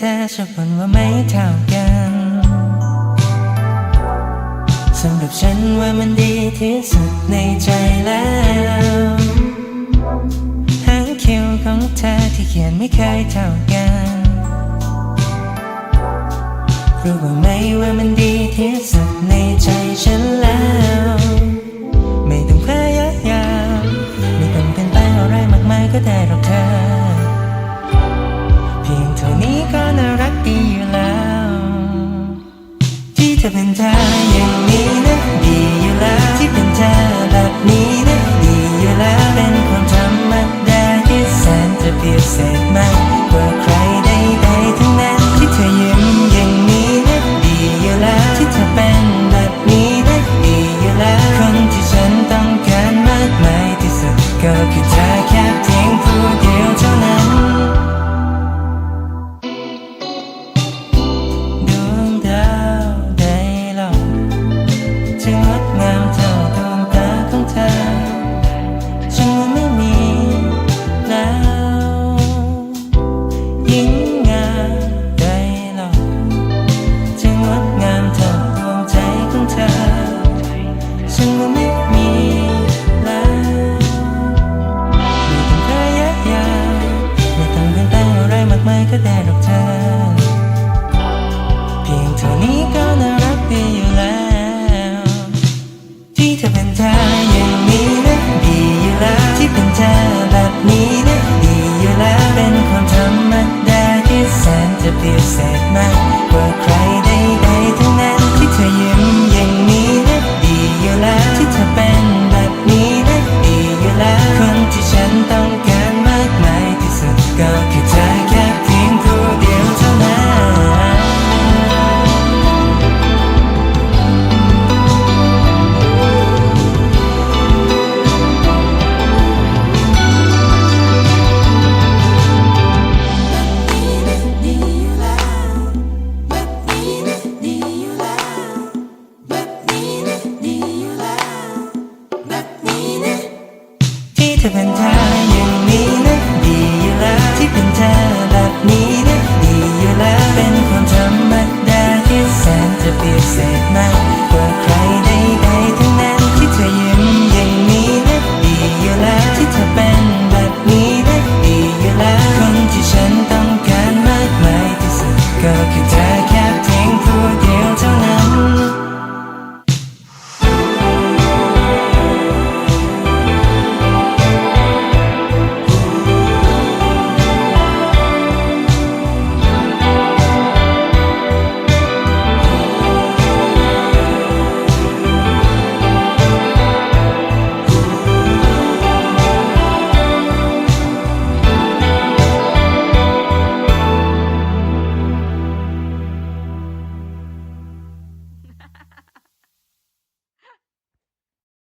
ธอชอบบ่นว่าไม่เท่ากันสำหรับฉันว่ามันดีที่สุดในใจแล้วหางคิ้วของเธอที่เขียนไม่เคยเท่ากันรู้ว่าไหมว่ามันดีที่สุด เท่านี้ก็น่ารักดีอยู่แล้ว ที่จะเป็นเธออย่างนี้นะดีอยู่แล้ว ที่เป็นเธอแบบนี้นะดีอยู่แล้ว เป็นความธรรมดาที่แสนจะพิเศษมาก จะงดงามเท่าดวงตาของเธอฉันไม่มีแล้วยิ่งงามได้หลอกจะงดงามเท่าดวงใจของเธอฉันไม่มีแล้วไม่ต้องพยายามไม่ต้องเปลี่ยนแปลงอะไรมากมายก็ได้ ที่เธ